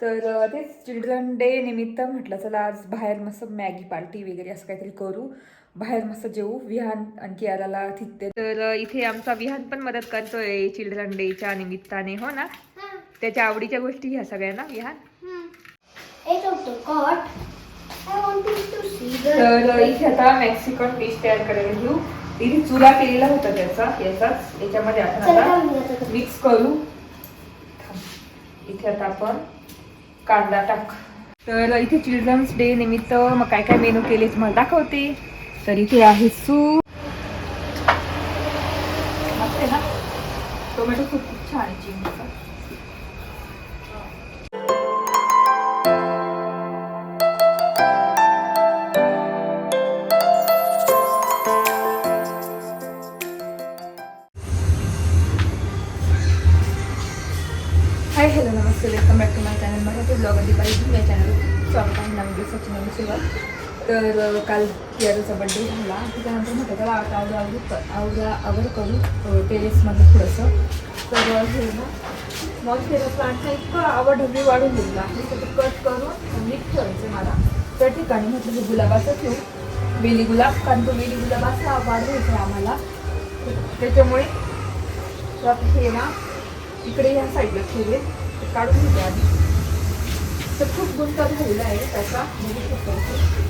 तर तेच children day निमित्त म्हटलं चला आज बाहेर मस्त मॅगी पार्टी वगैरे असं काहीतरी करू. बाहेर मस्त जेवू. विहान आणि कियाराला थिकते तर इथे आमचा विहान पण मदत करतोय चिल्ड्रन डेच्या निमित्ताने हो ना? त्याच्या आवडीच्या गोष्टी ह्या सगळ्यांना विहान. तर इथे आता मेक्सिकन डिश तयार करायला घेऊ. इथे चुरा केलेला होता त्याचा याचाच. याच्यामध्ये आपण आता. मिक्स करू. इथे आता आपण कांदा टाक. तर इथे चिल्ड्रन्स डे निमित्त मग काय काय मेनू केले तुम्हाला दाखवते. तर इथे आहे सूप. आहे नवीन तर काल कियाराचा बड्डे झाला. त्याच्यानंतर म्हटलं त्याला आता आवड आवड आवर आवड करू टेरेसमध्ये थोडंसं. तर हे ना मॉन्स्टेरा प्लांटचा इतकं आवडवी वाढून दिलेला आहे तर कट करून नीट ठेवायचं मला. त्या ठिकाणी म्हटलं हे गुलाबाचं ठेवू. वेली गुलाब कारण तो वेली गुलाबाचा असा वाढवायचा आहे आम्हाला. त्याच्यामुळे तर हे ना इकडे ह्या साईडला ठेवले. काढून घेते आधी तर खूप गुंता झालेला आहे त्याचा. बघू शकतो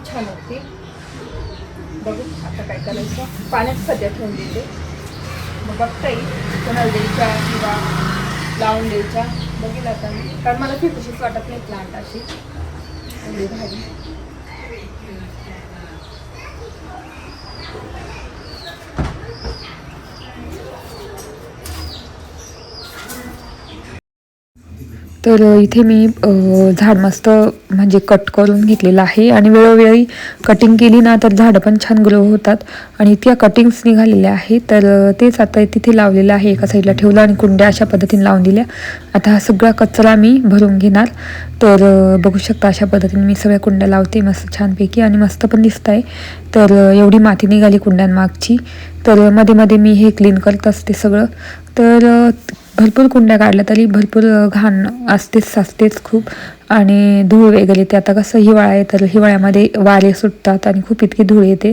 खूप छान होती. बघू आता काय करायचं? पाण्यात सध्या ठेवून देते. मग बघता येईल कोणाला द्यायच्या किंवा लावून द्यायच्या. बघील आता मी. कारण मला ती तशीच वाटत नाही प्लांट अशी. भाजी. तर इथे मी झाड मस्त म्हणजे कट करून घेतलेलं आहे आणि वेळोवेळी कटिंग केली ना तर झाडं पण छान ग्रो होतात. आणि त्या कटिंग्स निघालेल्या आहे तर तेच आता तिथे लावलेलं आहे. एका साईडला ठेवलं आणि कुंड्या अशा पद्धतीने लावून दिल्या. आता हा सगळा कचरा मी भरून घेणार. तर बघू शकता अशा पद्धतीने मी सगळ्या कुंड्या लावते मस्त छानपैकी आणि मस्त पण दिसत आहे तर एवढी माती निघाली कुंड्यांमागची. तर मध्ये मध्ये मी हे क्लीन करत असते सगळं. तर भरपूर कुंड्या काढल्या तरी भरपूर घाण असतेच साचतेच खूप. आणि धूळ वगैरे ते आता कसं हिवाळा आहे तर हिवाळ्यामध्ये वारे सुटतात आणि खूप इतकी धूळ येते.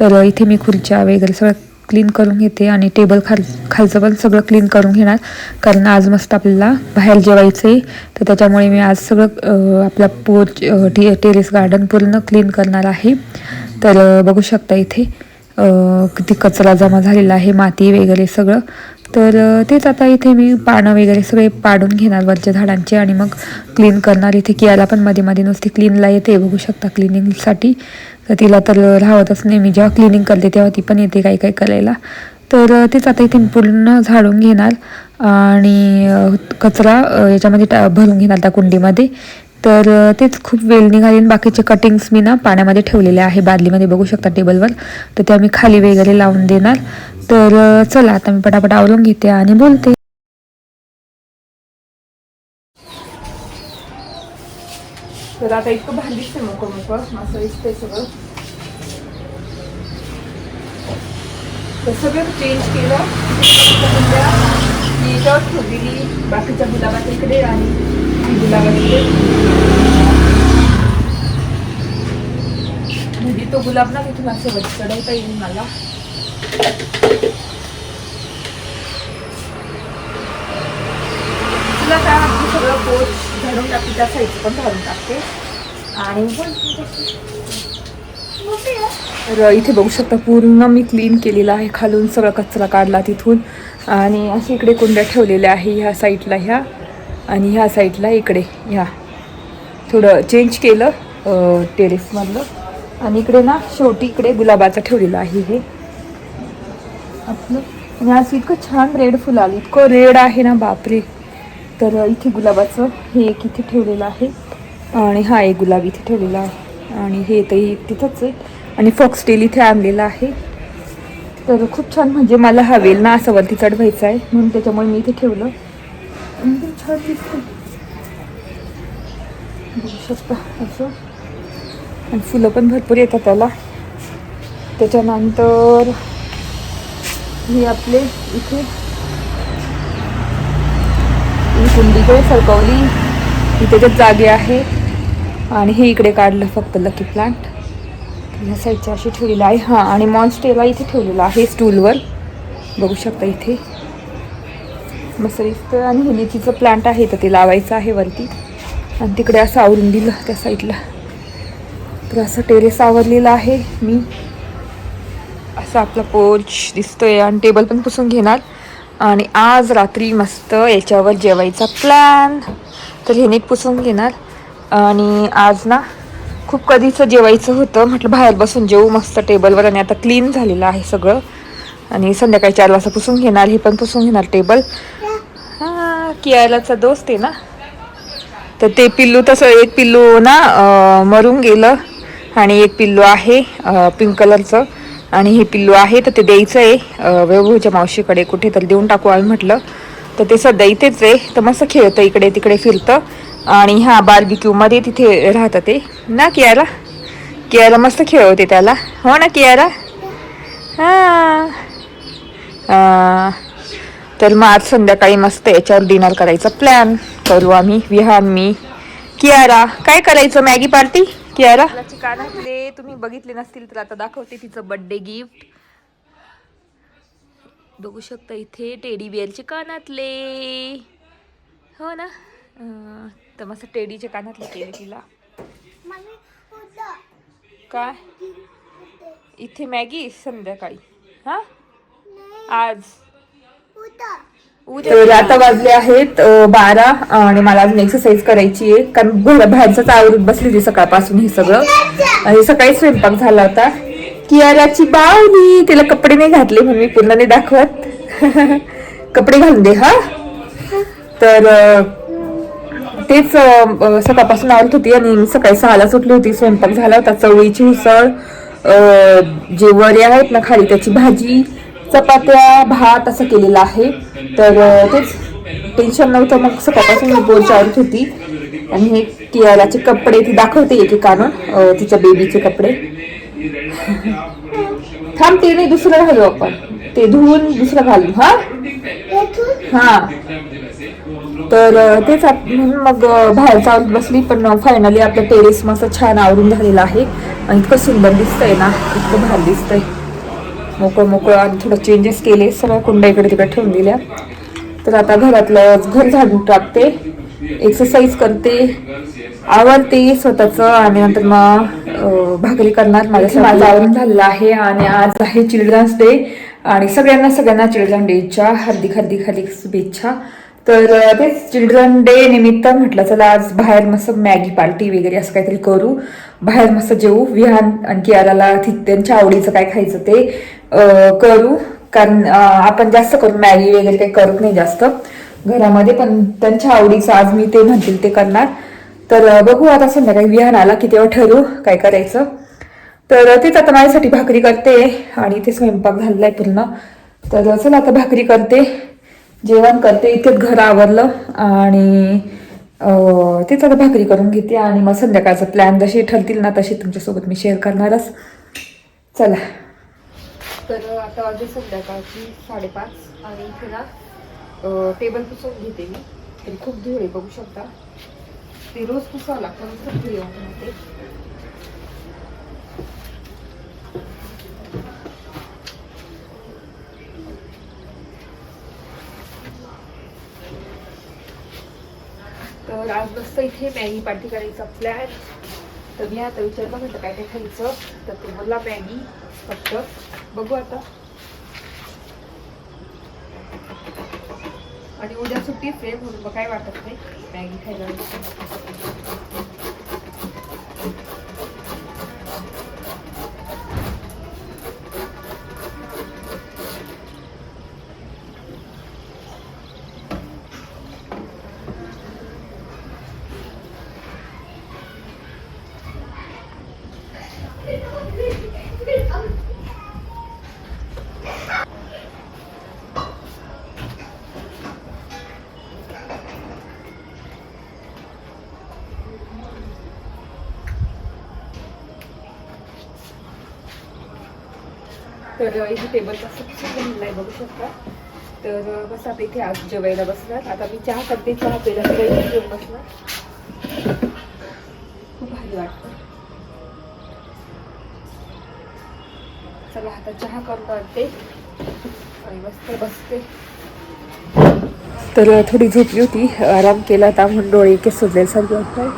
तर इथे मी खुर्च्या वगैरे सगळं क्लीन करून घेते आणि टेबल खाल खालचं पण सगळं क्लीन करून घेणार. कारण आज मस्त आपल्याला बाहेर जेवायचं आहे. तर त्याच्यामुळे मी आज सगळं आपला पोच टे टेरेस गार्डन पूर्ण क्लीन करणार आहे. तर बघू शकता इथे किती कचरा जमा झालेला आहे माती वगैरे सगळं. तर तेच आता इथे मी पानं वगैरे सगळे पाडून घेणार वरच्या झाडांचे आणि मग क्लीन करणार. इथे कियाला पण मध्ये मध्ये नुसती क्लीनला येते बघू शकता क्लिनिंगसाठी तर तिला तर राहतच नाही. मी जेव्हा क्लिनिंग करते तेव्हा ती पण येते काही काही करायला तर तेच आता इथे मी पूर्ण झाडून घेणार आणि कचरा याच्यामध्ये टा भरून घेणार त्या कुंडीमध्ये. तर तेच खूप वेल निघाली आणि बाकीचे कटिंग्स मी ना पाण्यामध्ये ठेवलेले आहे बादलीमध्ये बघू शकता टेबलवर तर त्या मी खाली वगैरे लावून देणार. तर चला आता मी पटापट आवरून घेते आणि बोलते. तर आता इतकं भांडी दिसते मोकळ मोकळ. असं दिसते सगळं. तर सगळं चेंज केलं. मी याच्यावर ठेवलेली बाकीच्या गुलाबाच्या इकडे आणि ही गुलाबाच्या म्हणजे तो गुलाब ना तिथून असं चढवता येईल मला. तुला काय वाटतं सगळं झाडून टाकते? त्या पण झाडून टाकते. आणि तर इथे बघू शकता पूर्ण मी क्लीन केलेलं आहे. खालून सगळा कचरा काढला तिथून. आणि असे इकडे कुंड्या ठेवलेल्या आहे ह्या साईडला ह्या. आणि ह्या साईडला इकडे ह्या. थोडं चेंज केलं टेरेसमधलं आणि इकडे ना शेवटी इकडे गुलाबाचं ठेवलेलं आहे हे. आपलं आणि आज इतकं छान रेड फुल आलं. इतकं रेड आहे ना बापरे. तर इथे गुलाबाचं हे एक इथे ठेवलेलं आहे. आणि हा एक गुलाब इथे ठेवलेला आहे. आणि हे तर तिथंच आहे. आणि फॉक्सटेल इथे आणलेलं आहे. तर खूप छान म्हणजे मला हवेल ना असं वरती चढवायचं आहे. म्हणून त्याच्यामुळे मी इथे ठेवलं. एकदम छान दिसतं बघू शकता असं. आणि फुलं पण भरपूर येतात त्याला. त्याच्यानंतर मी आपले इथे ही कुंडीकडे सरकवली. ही त्याच्यात जागे आहे आणि हे इकडे काढलं फक्त लकी प्लांट ह्या साईडच्या अशी ठेवलेलं आहे. हां आणि मॉन्स्टेला इथे ठेवलेलं आहे स्टूलवर बघू शकता इथे. मस्त आणि हे लिचीचं प्लांट आहे तर ते लावायचं आहे वरती. आणि तिकडे असं आवरून दिलं त्या साईडला तर असं टेरेस आवरलेलं आहे मी. असं आपला पोर्च दिसतोय आणि टेबल पण पुसून घेणार. आणि आज रात्री मस्त याच्यावर जेवायचा प्लॅन तर हे नीट पुसून घेणार. आणि आज ना खूप कधीचं जेवायचं होतं. म्हटलं बाहेर बसून जेवू मस्त टेबलवर. आणि आता क्लीन झालेलं आहे सगळं. आणि संध्याकाळी चार वाजता पुसून घेणार. हे पण पुसून घेणार टेबल हां कियालाचा दोस्त आहे ना. तर ते पिल्लू तसं एक पिल्लू ना मरून गेलं. आणि एक पिल्लू आहे पिंक कलरचं आणि हे पिल्लू आहे तर ते द्यायचं आहे. वैभवच्या मावशीकडे कुठे तर देऊन टाकू आम्ही म्हटलं. तर ते सध्या इथेच आहे. तर मस्त खेळतं इकडे तिकडे फिरतं. आणि ह्या बार्बिक्यूमध्ये तिथे राहतं ते. ना कियाला कियाला मस्त खेळवते त्याला. हो ना कियाला हां. तर मग आज संध्याकाळी मस्त याच्यावर डिनर करायचा प्लॅन करू आम्ही. विहान मी. कियारा काय करायचं? मॅगी पार्टी कियारा कानातले तुम्ही बघितले नसतील तर आता दाखवते तिचं बर्थडे गिफ्ट बघू शकता इथे टेडी बिअरचे कानातले. हो ना? अं, तर मस्त टेडीचे कानातले केले तिला. काय? इथे मॅगी संध्याकाळी. हा? आज. तर आता वाजले आहेत बारा आणि मला अजून एक्सरसाइज करायची आहे. कारण घर बाहेरच आवरत बसली होती सकाळपासून हे सगळं. आणि सकाळी स्वयंपाक झाला होता. कियाराची बावली तिला कपडे नाही घातले म्हणून मी पूर्ण नाही दाखवत. कपडे घालून दे हा. तर तेच सकाळपासून आवडत होती आणि सकाळी सहाला सुटली होती. स्वयंपाक झाला होता चवळीची उसळ जे वडे आहेत ना खाली त्याची भाजी चपात्या भात असं केलेलं आहे. तर तेच टेन्शन नव्हतं. मग सकाळपासून मी बोलची आवडत होती. आणि हे कियाराचे कपडे ती दाखवते एक आणून तिच्या बेबीचे कपडे. थांब ते नाही दुसरं घालू आपण. ते धुवून दुसरं घालू हा? हा. तर तेच म्हणून मग बाहेर जाऊन बसली. पण फायनली आपलं टेरेस मस्त छान आवरून झालेलं आहे. आणि इतकं सुंदर दिसतंय ना. इतकं भारी दिसतंय. मोकळं मोकळं आणि थोडं चेंजेस केले सगळ्या कुंड्या इकडे तिकडे ठेवून दिल्या. तर आता घरातलं घर झाडून टाकते. एक्सरसाइज करते. आवडते स्वतःचं आणि नंतर मग भाकरी करणार. माझ्या माझं आवरून झालेलं आहे आणि आज आहे चिल्ड्रन्स डे. आणि सगळ्यांना सगळ्यांना चिल्ड्रन डेच्या हार्दिक हार्दिक हार्दिक शुभेच्छा. तर तेच चिल्ड्रन डे निमित्त म्हटलं चला आज बाहेर मस्त मॅगी पार्टी वगैरे असं काहीतरी करू. बाहेर मस्त जेवू विहान आणि कियाराला ति- त्यांच्या आवडीचं काय खायचं ते. करू. कारण आपण जास्त करून मॅगी वगैरे काही करत नाही जास्त. घरामध्ये पण त्यांच्या आवडीचं आज मी ते म्हणतील ते करणार. तर बघू आता संध्याकाळी विहान आला की तेव्हा ठरवू काय करायचं. तर तेच आता माझ्यासाठी भाकरी करते. आणि ते स्वयंपाक झालेला आहे पूर्ण. तर चला आता भाकरी करते. जेवण करते. इतकेच घर आवरलं. आणि तेच आता भाकरी करून घेते. आणि मग संध्याकाळचा प्लॅन जशी ठरतील ना तशी तुमच्यासोबत मी शेअर करणारच. चला. तर आता वाजले संध्याकाळची साडेपाच आणि इथे ना टेबल पुसून घेते मी. तरी खूप धूळ आहे बघू शकता. ते रोज पुसावं लागतं खूप धूळ येऊन राहते तर आज मस्त इथे मॅगी पार्टी करायचा प्लॅन तर मी आता विचारलं म्हटलं काय काय खायचं. तर ते मला मॅगी फक्त. बघू आता. आणि उद्या सुट्टीच आहे म्हणून मग काय वाटत नाही? मॅगी खायला. तर इथे टेबल कसं बनलेलं आहे बघू शकता. तर बस आता इथे आज जेवायला बसणार. आता मी चहा करते चहा पेला घेऊन बसणार. खूप भारी वाटतं. चला आता चहा करून आणते. आणि मस्त बसते. तर थोडी झोपली होती. आराम केला आता म्हणून डोळे केस सुजल्यासारखे वाटतंय.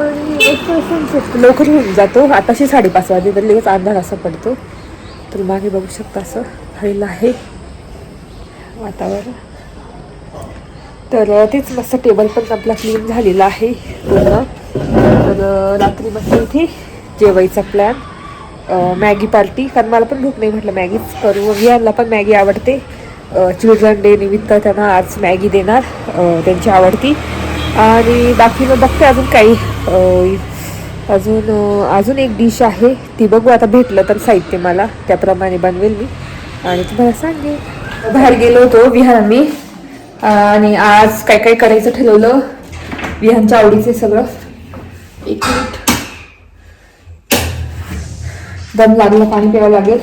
आणि मस्त असं लवकर होऊन जातो. आताशी साडेपाच वाजले तर लगेच अंधार असा पडतो. तर मागे बघू शकता असं हळीला आहे वातावरण. तर तेच मस्त टेबल पण आपला क्लीन झालेला आहे पूर्ण. तर रात्री मस्त इथे जेवायचा प्लॅन मॅगी पार्टी कारण मला पण भूक नाही म्हटलं मॅगीच करू. वियांना पण मॅगी आवडते. चिल्ड्रन डे निमित्त त्यांना आज मॅगी देणार त्यांची आवडती. आणि बाकी मग बघते अजून काही अजून अजून एक डिश आहे. ती बघू आता भेटलं तर साहित्य मला. त्याप्रमाणे बनवेल मी. आणि तुम्हाला सांगेल बाहेर गेलो होतो विहान मी. आणि आज काय काय करायचं ठरवलं? विहानच्या आवडीचे सगळं. एक मिनिट. दम लागलं पाणी प्यावं लागेल.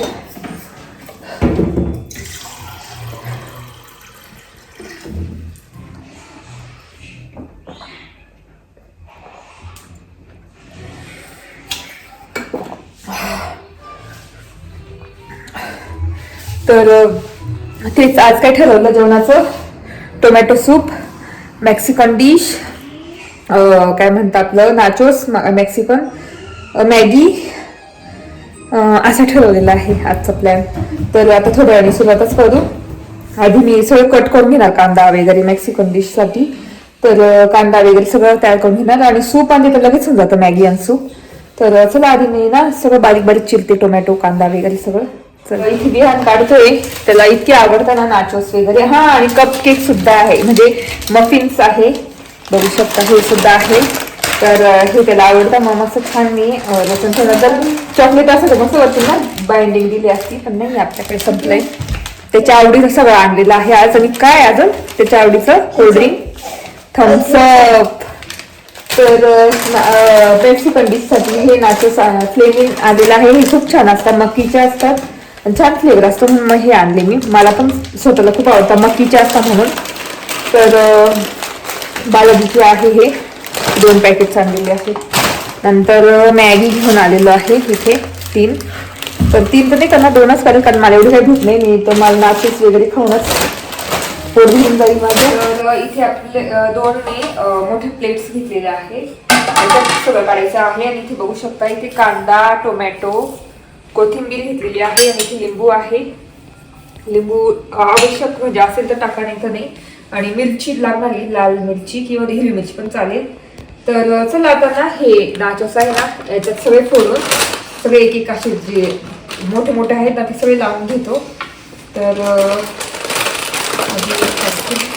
तर तेच आज काय ठरवलं जेवणाचं? टोमॅटो सूप मेक्सिकन डिश काय म्हणतात आपलं नाचोस मेक्सिकन मॅगी असं ठरवलेलं आहे आजचा प्लॅन तर आता थोड्या वेळाने सुरुवातच करू. आधी मी सगळं कट करून घेणार कांदा वगैरे मेक्सिकन डिशसाठी तर कांदा वगैरे सगळं तयार करून घेणार आणि सूप आणि तर लगेच होऊन जातं मॅगी आणि सूप तर चला आधी मी ना सगळं बारीक बारीक चिरते टोमॅटो कांदा वगैरे सगळं. इथे बिहान काढतोय. त्याला इतके आवडतं ना नाचोस वगैरे. हा आणि कप केक सुद्धा आहे. म्हणजे मफिन्स आहे. बघू शकता हे सुद्धा आहे. तर हे त्याला आवडतं. मग मस्त छान मी अ, रचून ठेवलं. तर चॉकलेट असं मस्त वरती ना बाइंडिंग दिली असती. पण नाही आपल्याकडे संपलंय. त्याच्या आवडीचं सगळं आणलेलं आहे आज. आणि काय अजून? त्याच्या आवडीचं कोल्ड्रिंक थम्सअप तर पेप्सी कंडीजसाठी हे नाचोस फ्लेमिंग आलेलं आहे. हे खूप छान असतात. मक्कीचे असतात. छान फ्लेवर असतो म्हणून मग हे आणले मी. मला पण स्वतःला खूप आवडतं मक्कीचे असतात म्हणून. तर बालाजीचे आहे हे. दोन पॅकेट्स आणलेले आहेत. नंतर मॅगी घेऊन आलेलो आहे इथे. तीन. तर तीन तर नाही करणार दोनच करेल कारण मला एवढी काही भूक नाही. मी तर मला नाचेस वगैरे खाऊनच पोट घेऊन जाईल माझं. तर इथे आपले दोनने दोन मी मोठे प्लेट्स घेतलेले आहे त्याच्यात सगळं काढायचं आहे. आणि इथे बघू शकता इथे कांदा टोमॅटो कोथिंबीर घेतलेली आहे आणि इथे लिंबू आहे. लिंबू आवश्यक म्हणजे असेल तर टाका नाही तर नाही. आणि मिरची लागणार आहे लाल मिरची किंवा हिरवी मिरची पण चालेल. तर चला आता ना हे नाचोस आहे ना याच्यात सगळे फोडून सगळे एक एक असे जे मोठे मोठे आहेत ना ते सगळे लावून घेतो. तर अ, आधी एक टाकते.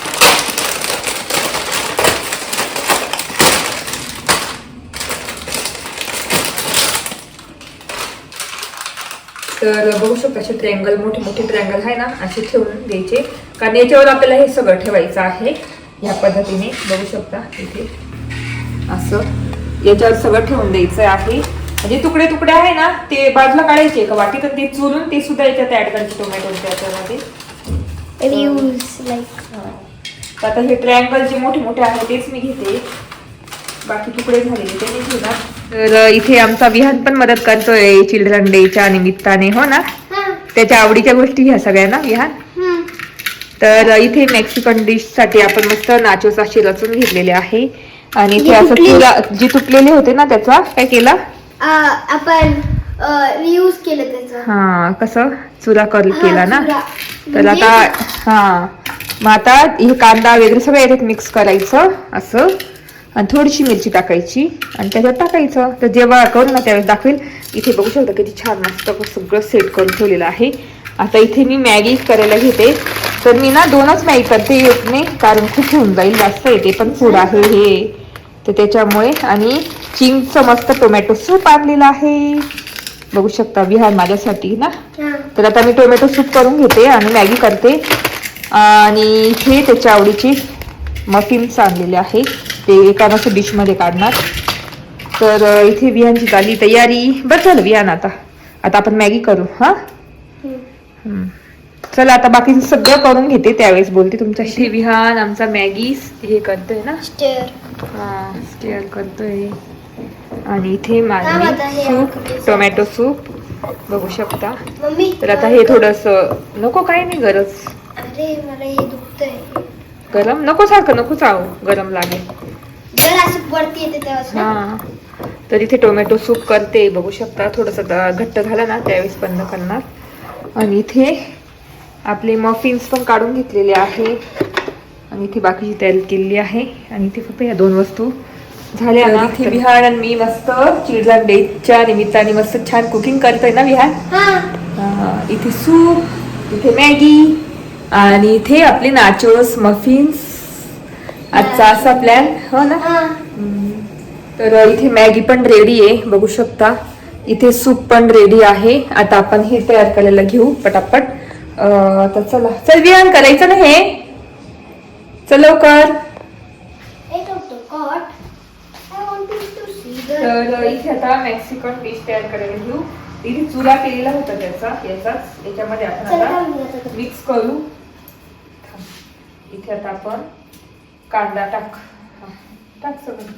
तर बघू शकता असे ट्रँगल मोठे मोठे ट्रँगल आहे ना असे ठेवून द्यायचे. कारण याच्यावर आपल्याला हे सगळं ठेवायचं आहे. ह्या पद्धतीने बघू शकता इथे. असं. याच्यावर सगळं ठेवून द्यायचं आहे. म्हणजे तुकडे तुकडे आहे ना ते बाजूला काढायचे. एका वाटीत आणि ते चुरून ते सुद्धा याच्यात ऍड करायचे टोमॅटो त्याच्यामध्ये तर आता हे ट्रायंगल जे मोठे मोठे आहे तेच मी घेते. बाकी तुकडे झालेले ते मी घेणार. तर इथे आमचा विहान पण मदत करतोय चिल्ड्रन डेच्या निमित्ताने हो ना? त्याच्या आवडीच्या गोष्टी ह्या सगळ्यांना विहान. तर इथे मेक्सिकन डिशसाठी आपण मस्त नाचोस असे रचून घेतलेले आहे. आणि इथे असं चुरा जे तुटलेले होते ना त्याचा काय केला? आपण रियूज केलं त्याचं. हा कसं? चुरा कर केला ना. तर म्हणजे- आता हा. मग आता हे कांदा वगैरे सगळं याच्यात मिक्स करायचं असं. आणि थोडीशी मिरची टाकायची. आणि त्याच्यात टाकायचं. तर जेव्हा करू ना त्यावेळेस दाखवेल इथे बघू शकता किती छान मस्त सगळं सेट करून ठेवलेलं आहे. आता इथे मी मॅगी करायला घेते. तर मी ना दोनच मॅगी करते येत नाही कारण खूप होऊन जाईल. जास्त येते पण फूड आहे हे. तर त्याच्यामुळे आणि चिंगचं मस्त टोमॅटो सूप आणलेलं आहे. बघू शकता विहार माझ्यासाठी ना? हा. तर आता मी टोमॅटो सूप करून घेते आणि मॅगी करते. आणि इथे त्याच्या आवडीची मफिन्स आणलेले आहे. ते एका मस्त डिशमध्ये काढणार. तर इथे विहानची झाली तयारी. बस झालं विहान आता. आता आपण मॅगी करू हां. चला आता बाकी सगळं करून घेते त्यावेळेस बोलते तुमच्याशी. विहान आमचा मॅगी हे करतोय ना? स्टेअर. हा स्टेअर करतोय आणि इथे माझे सूप. Tomato soup. बघू शकता. तर आता हे थोडस नको काय नाही गरज. अरे मला हे दुखतंय. गरम? नको सारखं नको चाव. गरम लागेल. वरती येते हा. तर इथे टोमॅटो सूप करते बघू शकता थोडस घट्ट झालं ना त्यावेळेस बंद करणार. आणि इथे आपले मफिन्स पण काढून घेतलेले आहे. आणि इथे बाकीची तयारी केलेली आहे. आणि इथे फक्त या दोन वस्तू झाल्या ना. इथे विहान आणि मी मस्त चिल्ड्रन डेच्या निमित्ताने मस्त छान कुकिंग करतोय ना विहान? हा. अं, इथे सूप इथे मॅगी आणि इथे आपले नाचोस मफिन्स आजचा असा प्लॅन हो ना? हा. तर इथे मॅगी पण रेडी आहे बघू शकता. इथे सूप पण रेडी आहे. आता आपण हे तयार करायला घेऊ पटापट. तर चला. चल विहान करायचं ना हे? चल लवकर. तर इथे आता मेक्सिकन डिश तयार करायला घेऊ. इथे चुरा केलेला होता त्याचा याचाच. याच्यामध्ये आपण चल आता आता. मिक्स करू. इथे आता आपण कांदा टाक. टाक सगळं.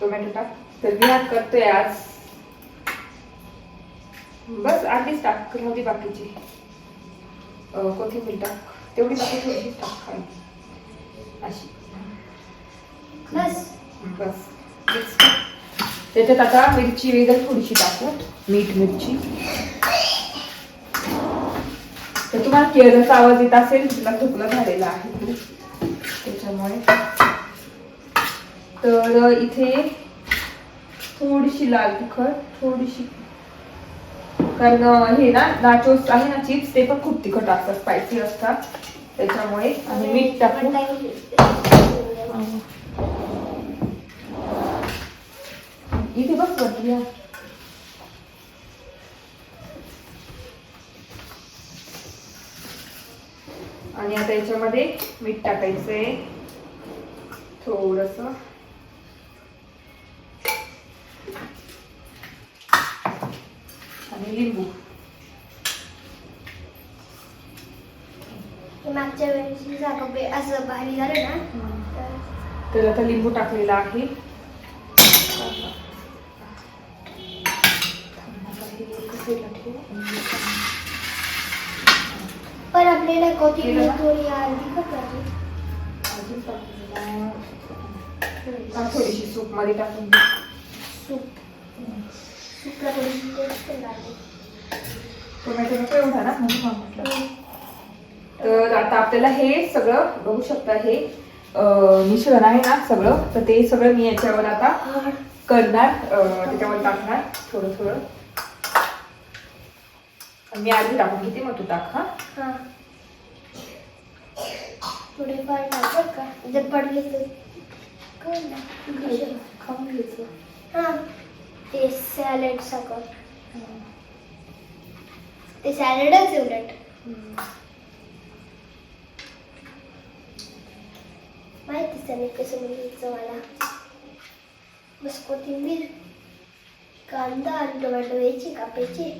टोमॅटो टाक. तर विहान करतोय आज. बस आधीच टाकमध्ये बाकीची. कोथिंबीर टाक. तेवढी बाकी थोडीशी टाक खाली. अशी. बस. बस. त्याच्यात आता मिरची वगैरे थोडीशी टाकू. मीठ मिरची. तर तुम्हाला केळचा आवाज येत असेल तिला खोकला झालेला आहे. त्याच्यामुळे. तर इथे थोडीशी लाल तिखट थोडीशी कारण हे ना नाचोस आहे ना चिप्स ते पण खूप तिखट असतात स्पायसी असतात. त्याच्यामुळे आणि मीठ टाकू. इथे बघ वरती आणि आता याच्यामध्ये मीठ टाकायचंय. थोडस. आणि लिंबू. मागच्या वेळेस जागा असं भारी झालं ना तर तर आता लिंबू टाकलेला आहे. कोथिंबीर? थोडी अर्धी थोडीशी सूपमध्ये टाकून दे. सूप. सूपला थोडीशी टेस्ट पण लागली. टोमॅटो नको एवढा ना म्हणून मग म्हटलं. तर आता आपल्याला हे सगळं बघू शकता हे मिश्रण आहे ना सगळं तर ते सगळं मी याच्यावर आता करणार त्याच्यावर टाकणार थोडं थोडं मी आधी टाकून घेते मग तू टाक हा. थोडेफार टाकत का? जर पडले तर खाऊन घ्यायचे हां. ते सॅलड साखर ते सॅलडच उलट. माहिती आहे कसं बनवायचं मला? बस कोथिंबीर कांदा आणि टोमॅटो यायचे कापायचे.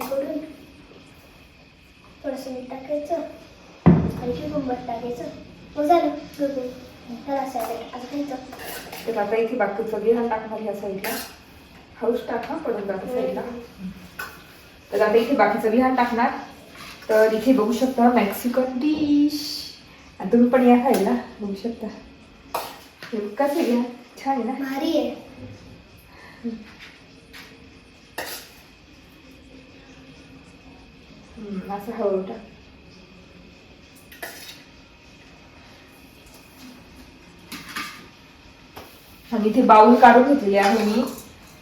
करून थोडंसं मीठ टाकायचं. आणि cucumber टाकायचं मग झालं. गुगल त्याला सॅलड असं खायचं. तर आता इथे बाकीचं बिहान टाकणार ह्या साईडला. हाऊस टाका पडून जातं साईडला. तर आता इथे बाकीचं बिहान टाकणार. तर इथे बघू शकता मेक्सिकन डिश आणि तुम्ही पण या खायला बघू शकता. हे कसे घ्या छान आहे ना? भारी आहे. असं हळू आणि इथे बाउल काढून घेतलेले आहे मी.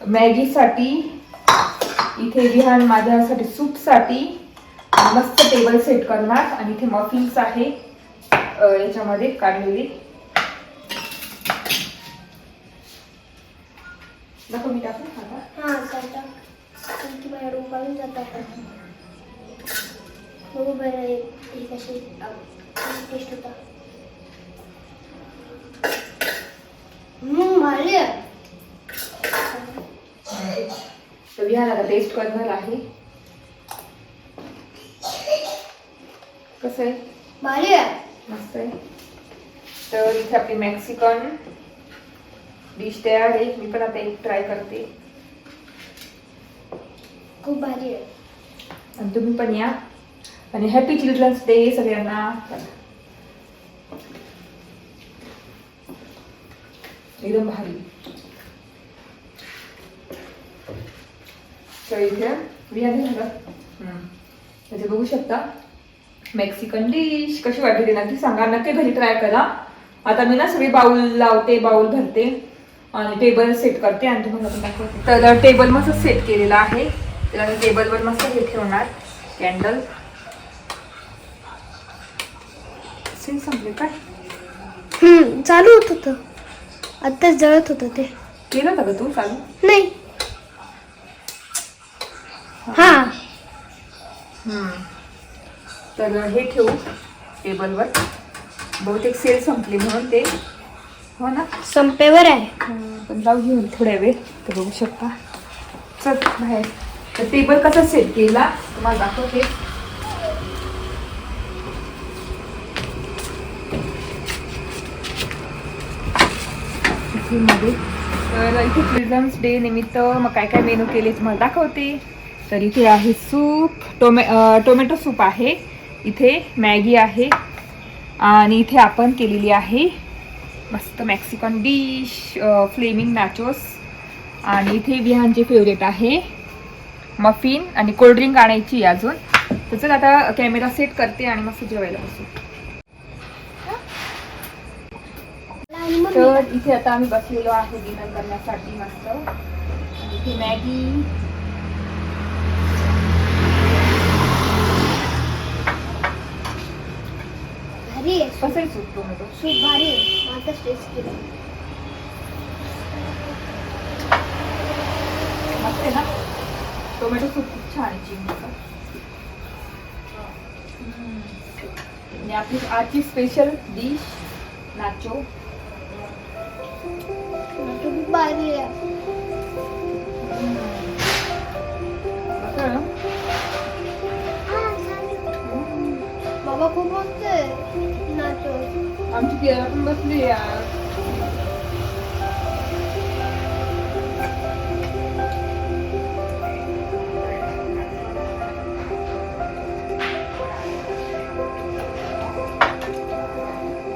मॅगीसाठी इथे विहान माझ्यासाठी सूपसाठी मस्त टेबल सेट करणार. आणि इथे मफिन्स आहे. याच्यामध्ये काढलेले. दाखव मी टाकून खाता माझ्या रूम काढून जातात बघू टेस्ट होता हम्म, भारी आहे तर विहान आता टेस्ट करणार आहे कसं आहे मस्त आहे तर इथे आपली मेक्सिकन डिश तयार आहे मी पण आता एक ट्राय करते खूप भारी आहे आणि तुम्ही पण या आणि हॅपी चिल्ड्रन्स डे सगळ्यांना एकदम भारी. तर इथे हम्म. इथे बघू शकता. मेक्सिकन डिश कशी वाटली ते नक्की सांगा. नक्की घरी ट्राय करा. आता मी ना सगळी बाउल लावते बाउल भरते आणि टेबल सेट करते आणि तुम्हाला पण दाखवते. तर टेबल मस्त सेट केलेला आहे. त्याला मी टेबलवर मस्त हे ठेवणार. कॅन्डल सीन संपले काय चालू होत होतं. आत्ताच जळत होतं ते. केलं होतं का तू चालू? नाही. हा. तर हे ठेवू टेबलवर. बहुतेक सेल संपली म्हणून ते. हो ना? संपेवर आहे. पण जाऊ घेऊन थोड्या वेळ. तर बघू शकता. चल बाहेर. तर टेबल कसा सेट केला? तुम्हाला दाखवते. इथे तर इथे प्रिझम्स डे निमित्त मग काय काय मेनू केले तुम्हाला दाखवते. तर इथे आहे सूप टोमॅ टोमॅटो सूप आहे. इथे मॅगी आहे. आणि इथे आपण केलेली आहे मस्त मेक्सिकन डिश फ्लेमिंग नॅचोस. आणि इथे विहानचे फेवरेट आहे मफिन आणि कोल्ड्रिंक आणायची अजून. तर चल आता कॅमेरा सेट करते आणि मस्त जेवायला बसू. तर इथे आता आम्ही बसलेलो आहे डिनर करण्यासाठी मस्त. इथे मॅगी. भारी आहे कसं आहे सूप टोमॅटो? सूप भारी आहे. आताच टेस्ट केलं. मस्त आहे ना? टोमॅटो सूप खूप छान आहे चिंगचं. आणि आपली आजची स्पेशल डिश नाचो खूप भारी आहे बाबा खूप मस्त आहे. नाचो. आमची केरळ पण बसली यार.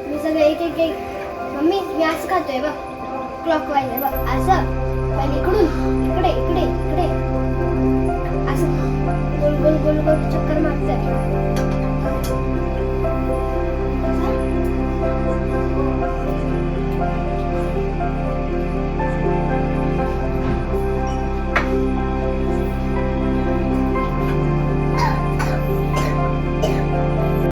मी सगळं एक एक एक मम्मी मी असं खातोय बघ. क्लॉक वाईज बघ असं पहिले इकडून इकडे इकडे इकडे। असं गोल गोल गोल गोल चक्कर मारतोय